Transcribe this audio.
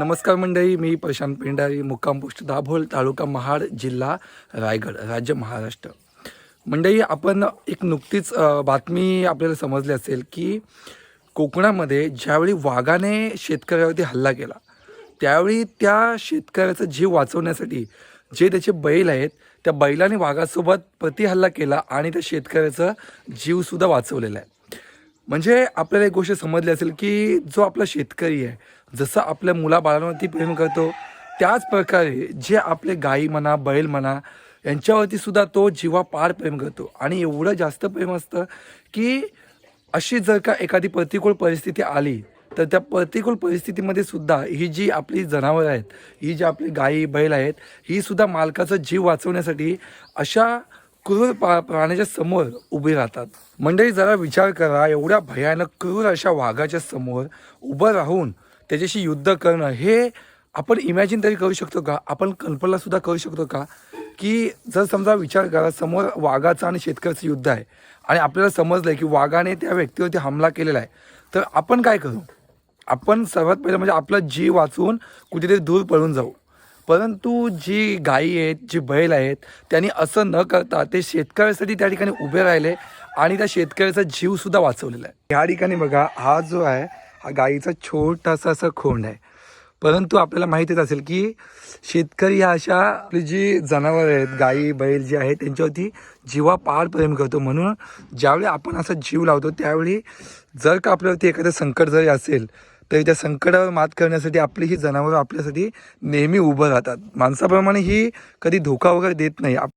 नमस्कार मंडळी मी प्रशांत पेंढारी मुक्काम पोस्ट दाभोळ तालुका महाड जिल्हा रायगड राज्य महाराष्ट्र. मंडळी आपण एक नुकतीच बातमी आपल्याला समजली असेल की कोकणामध्ये ज्यावेळी वाघाने शेतकऱ्यावरती हल्ला केला त्यावेळी त्या शेतकऱ्याचा जीव वाचवण्यासाठी जे त्याचे बैल आहेत त्या बैलाने वाघासोबत प्रतिहल्ला केला आणि त्या शेतकऱ्याचा जीवसुद्धा वाचवलेला आहे. म्हणजे आपल्याला एक गोष्ट समजली असेल की जो आपला शेतकरी आहे जसं आपल्या मुलाबाळांवरती प्रेम करतो त्याच प्रकारे जे आपले गाई म्हणा बैल म्हणा यांच्यावरती सुद्धा तो जीवापाड प्रेम करतो. आणि एवढं जास्त प्रेम असतं की अशी जर का एखादी प्रतिकूल परिस्थिती आली तर त्या प्रतिकूल परिस्थितीमध्ये सुद्धा ही जी आपली जनावरं आहेत ही जी आपली गाई बैल आहेत ही सुद्धा मालकाचा जीव वाचवण्यासाठी अशा क्रूर पा प्राण्याच्या समोर उभे राहतात. मंडळी जरा विचार करा एवढ्या भयानक क्रूर अशा वाघाच्या समोर उभं राहून त्याच्याशी युद्ध करणं हे आपण इमॅजिन तरी करू शकतो का? आपण कल्पनासुद्धा करू शकतो का? की जर समजा विचार करा समोर वाघाचं आणि शेतकऱ्याचं युद्ध आहे आणि आपल्याला समजलं आहे की वाघाने त्या व्यक्तीवरती हमला केलेला आहे तर आपण काय करू? आपण सर्वात पहिलं म्हणजे आपला जीव वाचवून कुठेतरी दूर पळून जाऊ. परंतु जी गायी आहेत जी बैल आहेत त्यांनी असं न करता ते शेतकऱ्यासाठी त्या ठिकाणी उभे राहिले आणि त्या शेतकऱ्याचा जीवसुद्धा वाचवलेला आहे. ह्या ठिकाणी बघा हा जो आहे हा गाईचा छोटासा असा खोंड आहे. परंतु आपल्याला माहितीच असेल की शेतकरी ह्या अशा आपली जी जनावरं आहेत गाई बैल जे आहेत त्यांच्यावरती जीवापाड प्रेम करतो. म्हणून ज्यावेळी आपण असा जीव लावतो त्यावेळी जर का आपल्यावरती एखादं संकट जरी असेल तरी त्या संकटावर मात करण्यासाठी आपली ही जनावरं आपल्यासाठी नेहमी उभं राहतात. माणसाप्रमाणे ही कधी धोका वगैरे देत नाही. आप-